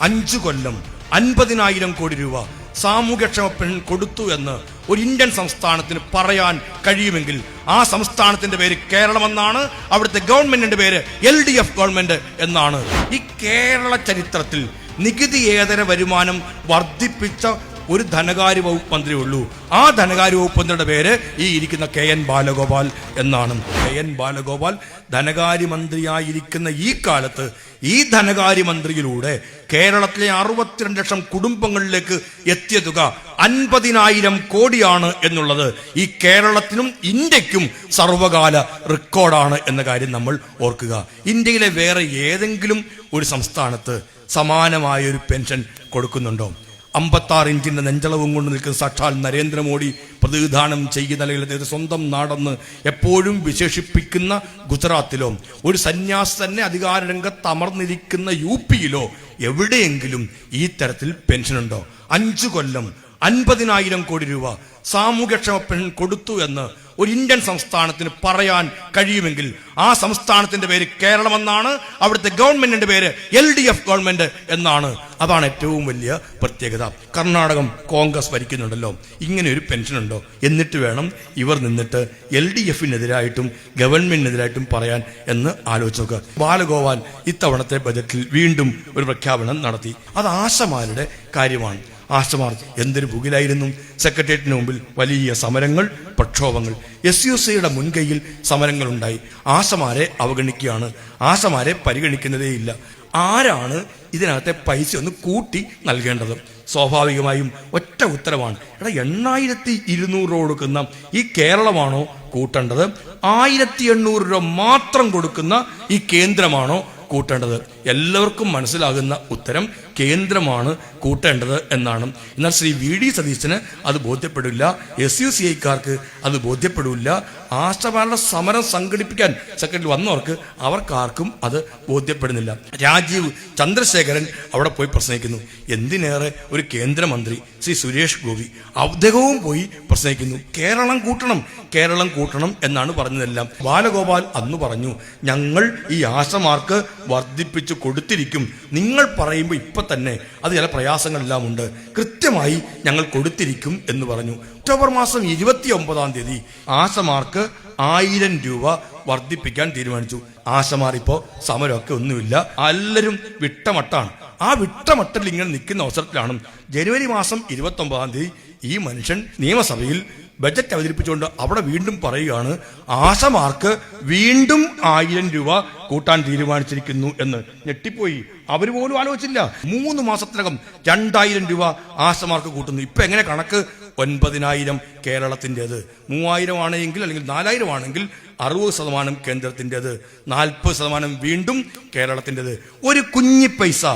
അഞ്ചു കൊല്ലം അൻപതിനായിരം കോടി രൂപ സാമൂഹ്യക്ഷേമ പെൻഷൻ കൊടുത്തു എന്ന് ഒരു ഇന്ത്യൻ സംസ്ഥാനത്തിന് പറയാൻ കഴിയുമെങ്കിൽ ആ സംസ്ഥാനത്തിന്റെ പേര് കേരളമെന്നാണ് അവിടുത്തെ ഗവൺമെന്റിന്റെ പേര് എൽ ഡി എഫ് ഗവൺമെന്റ് എന്നാണ്. ഈ കേരള ചരിത്രത്തിൽ നികുതി ഏതര വരുമാനം വർദ്ധിപ്പിച്ച ഒരു ധനകാര്യ വകുപ്പ് മന്ത്രിയേ ഉള്ളൂ. ആ ധനകാര്യ വകുപ്പ് മന്ത്രിയുടെ പേര് ഈ ഇരിക്കുന്ന കെ എൻ ബാലഗോപാൽ എന്നാണ്. കെ എൻ ബാലഗോപാൽ ധനകാര്യമന്ത്രിയായിരിക്കുന്ന ഈ കാലത്ത് ഈ ധനകാര്യമന്ത്രിയിലൂടെ കേരളത്തിലെ അറുപത്തിരണ്ട് ലക്ഷം കുടുംബങ്ങളിലേക്ക് എത്തിയ തുക അൻപതിനായിരം കോടിയാണ് എന്നുള്ളത് ഈ കേരളത്തിനും ഇന്ത്യക്കും സർവകാല റെക്കോർഡാണ് എന്ന കാര്യം നമ്മൾ ഓർക്കുക. ഇന്ത്യയിലെ വേറെ ഏതെങ്കിലും ഒരു സംസ്ഥാനത്ത് സമാനമായ ഒരു പെൻഷൻ കൊടുക്കുന്നുണ്ടോ? അമ്പത്താറ് ഇഞ്ചിന്റെ നെഞ്ചളവും കൊണ്ട് നിൽക്കുന്ന സാക്ഷാൽ നരേന്ദ്രമോദി പ്രതിവിധാനം ചെയ്യുന്ന അല്ലെങ്കിൽ സ്വന്തം നാടെന്ന് എപ്പോഴും വിശേഷിപ്പിക്കുന്ന ഗുജറാത്തിലോ ഒരു സന്യാസി തന്നെ അധികാരരംഗത്ത് അമർന്നിരിക്കുന്ന യു പിയിലോ എവിടെയെങ്കിലും ഈ തരത്തിൽ പെൻഷനുണ്ടോ? അഞ്ചു കൊല്ലം അൻപതിനായിരം കോടി രൂപ സാമൂഹ്യക്ഷേമ പെൻഷൻ കൊടുത്തു എന്ന് ഒരു ഇന്ത്യൻ സംസ്ഥാനത്തിന് പറയാൻ കഴിയുമെങ്കിൽ ആ സംസ്ഥാനത്തിന്റെ പേര് കേരളമെന്നാണ് അവിടുത്തെ ഗവൺമെന്റിന്റെ പേര് എൽ ഡി എഫ് ഗവൺമെന്റ് എന്നാണ്. അതാണ് ഏറ്റവും വലിയ പ്രത്യേകത. കർണാടകം കോൺഗ്രസ് ഭരിക്കുന്നുണ്ടല്ലോ. ഇങ്ങനെ ഒരു പെൻഷൻ ഉണ്ടോ? എന്നിട്ട് വേണം ഇവർ നിന്നിട്ട് എൽ ഡി എഫിനെതിരായിട്ടും ഗവൺമെന്റിനെതിരായിട്ടും പറയാൻ എന്ന് ആലോചിച്ച് നോക്കുക. ബാലഗോപാൽ ഇത്തവണത്തെ ബജറ്റിൽ വീണ്ടും ഒരു പ്രഖ്യാപനം നടത്തി. അത് ആശമാരുടെ കാര്യമാണ്. ആശമാർ എന്തൊരു ഭുകിലായിരുന്നു സെക്രട്ടേറിയറ്റിന് മുമ്പിൽ വലിയ സമരങ്ങൾ പ്രക്ഷോഭങ്ങൾ. എസ് യു സിയുടെ മുൻകൈയിൽ സമരങ്ങളുണ്ടായി. ആശമാരെ അവഗണിക്കുകയാണ്. ആശമാരെ പരിഗണിക്കുന്നതേയില്ല. ആരാണ് ഇതിനകത്തെ പൈസ ഒന്ന് കൂട്ടി നൽകേണ്ടത്? സ്വാഭാവികമായും ഒറ്റ ഉത്തരവാണ്. എടാ എണ്ണായിരത്തി ഇരുന്നൂറ് രൂപ കൊടുക്കുന്ന ഈ കേരളമാണോ കൂട്ടേണ്ടത്? ആയിരത്തി എണ്ണൂറ് രൂപ മാത്രം കൊടുക്കുന്ന ഈ കേന്ദ്രമാണോ കൂട്ടേണ്ടത്? എല്ലാവർക്കും മനസ്സിലാകുന്ന ഉത്തരം കേന്ദ്രമാണ് കൂട്ടേണ്ടത് എന്നാണ്. എന്നാൽ ശ്രീ വി ഡി സതീശന് അത് ബോധ്യപ്പെടില്ല. എസ് യു സി ഐക്കാർക്ക് അത് ബോധ്യപ്പെടില്ല. ആശ്രമാരുടെ സമരം സംഘടിപ്പിക്കാൻ സെക്രട്ടറി വന്നവർക്ക് അവർക്കാർക്കും അത് ബോധ്യപ്പെടുന്നില്ല. രാജീവ് ചന്ദ്രശേഖരൻ അവിടെ പോയി പ്രസംഗിക്കുന്നു എന്തിനേറെ ഒരു കേന്ദ്രമന്ത്രി ശ്രീ സുരേഷ് ഗോപി അദ്ദേഹവും പോയി പ്രസംഗിക്കുന്നു കേരളം കൂട്ടണം കേരളം കൂട്ടണം എന്നാണ് പറഞ്ഞതെല്ലാം. ബാലഗോപാൽ അന്ന് പറഞ്ഞു ഞങ്ങൾ ഈ ആശ്രമാർക്ക് വർദ്ധിപ്പിച്ചു കൊടുത്തിരിക്കും. നിങ്ങൾ പറയുമ്പോൾ ഇപ്പം തന്നെ അത് ചില പ്രയാസങ്ങളെല്ലാം ഉണ്ട്. കൃത്യമായി ഞങ്ങൾ കൊടുത്തിരിക്കും എന്ന് പറഞ്ഞു. ഒക്ടോബർ മാസം ഇരുപത്തി ഒമ്പതാം തീയതി ആശമാർക്ക് ആയിരം രൂപ വർദ്ധിപ്പിക്കാൻ തീരുമാനിച്ചു. ആശമാർ ഇപ്പോ സമരമൊക്കെ ഒന്നുമില്ല. എല്ലാവരും വിട്ടമട്ടാണ്. ആ വിട്ടമട്ടിൽ ഇങ്ങനെ നിൽക്കുന്ന അവസരത്തിലാണ് ജനുവരി മാസം ഇരുപത്തി ഒമ്പതാം തീയതി ഈ മനുഷ്യൻ നിയമസഭയിൽ ബജറ്റ് അവതരിപ്പിച്ചുകൊണ്ട് അവിടെ വീണ്ടും പറയുകയാണ് ആശമാർക്ക് വീണ്ടും ആയിരം രൂപ കൂട്ടാൻ തീരുമാനിച്ചിരിക്കുന്നു എന്ന്. ഞെട്ടിപ്പോയി. അവർ പോലും ആലോചിച്ചില്ല. മൂന്ന് മാസത്തിനകം രണ്ടായിരം രൂപ ആശമാർക്ക് കൂട്ടുന്നു. ഇപ്പൊ എങ്ങനെ കണക്ക്? ഒൻപതിനായിരം കേരളത്തിന്റെത്. മൂവായിരം ആണെങ്കിൽ അല്ലെങ്കിൽ നാലായിരം ആണെങ്കിൽ അറുപത് ശതമാനം കേന്ദ്രത്തിന്റെത്. നാൽപ്പത് ശതമാനം വീണ്ടും കേരളത്തിന്റെത്. ഒരു കുഞ്ഞി പൈസ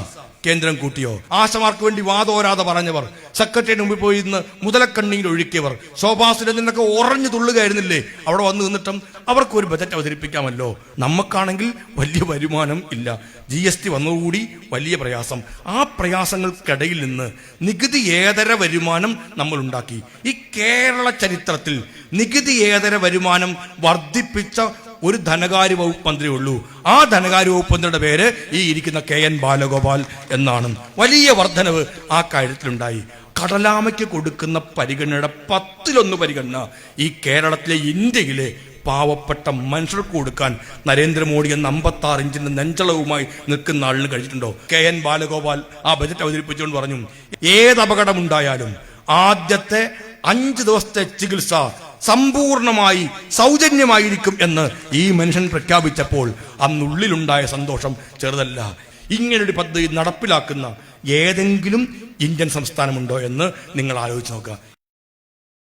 കേന്ദ്രം കൂട്ടിയോ? ആശമാർക്ക് വേണ്ടി വാദോരാതെ പറഞ്ഞവർ. സെക്രട്ടറിയുടെ മുമ്പിൽ പോയി ഇന്ന് മുതലക്കണ്ണിയിൽ ഒഴുക്കിയവർ. ശോഭാസുരൻ നിന്നൊക്കെ ഉറഞ്ഞു തുള്ളുകയായിരുന്നില്ലേ? അവിടെ വന്ന് നിന്നിട്ടും അവർക്ക് ഒരു ബജറ്റ് അവതരിപ്പിക്കാമല്ലോ. നമുക്കാണെങ്കിൽ വലിയ വരുമാനം ഇല്ല. ജി എസ് ടി വന്നതുകൂടി വലിയ പ്രയാസം. ആ പ്രയാസങ്ങൾക്കിടയിൽ നിന്ന് നികുതി ഏതര വരുമാനം നമ്മൾ ഉണ്ടാക്കി? ഈ കേരള ചരിത്രത്തിൽ നികുതി ഏതര വരുമാനം വർദ്ധിപ്പിച്ച ഒരു ധനകാര്യ വകുപ്പ് മന്ത്രിയേ ഉള്ളൂ ആ ധനകാര്യ വകുപ്പ് മന്ത്രിയുടെ പേര് ഈ ഇരിക്കുന്ന കെ എൻ ബാലഗോപാൽ എന്നാണ്. വലിയ വർധനവ് ആ കാര്യത്തിലുണ്ടായി. കടലാമയ്ക്ക് കൊടുക്കുന്ന പരിഗണനയുടെ പത്തിലൊന്ന് പരിഗണന ഈ കേരളത്തിലെ ഇന്ത്യയിലെ പാവപ്പെട്ട മനുഷ്യർക്ക് കൊടുക്കാൻ നരേന്ദ്രമോദി എന്ന അമ്പത്താറ് ഇഞ്ചിന്റെ നെഞ്ചളവുമായി നിൽക്കുന്ന ആളിന് കഴിച്ചിട്ടുണ്ടോ കെ എൻ ബാലഗോപാൽ ആ ബജറ്റ് അവതരിപ്പിച്ചുകൊണ്ട് പറഞ്ഞു. ഏത് അപകടമുണ്ടായാലും ആദ്യത്തെ അഞ്ച് ദിവസത്തെ ചികിത്സ സമ്പൂർണമായി സൗജന്യമായിരിക്കും എന്ന് ഈ മനുഷ്യൻ പ്രഖ്യാപിച്ചപ്പോൾ അന്നുള്ളിലുണ്ടായ സന്തോഷം ചെറുതല്ല. ഇങ്ങനൊരു പദ്ധതി നടപ്പിലാക്കുന്ന ഏതെങ്കിലും ഇന്ത്യൻ സംസ്ഥാനമുണ്ടോ എന്ന് നിങ്ങൾ ആലോചിച്ച് നോക്കുക.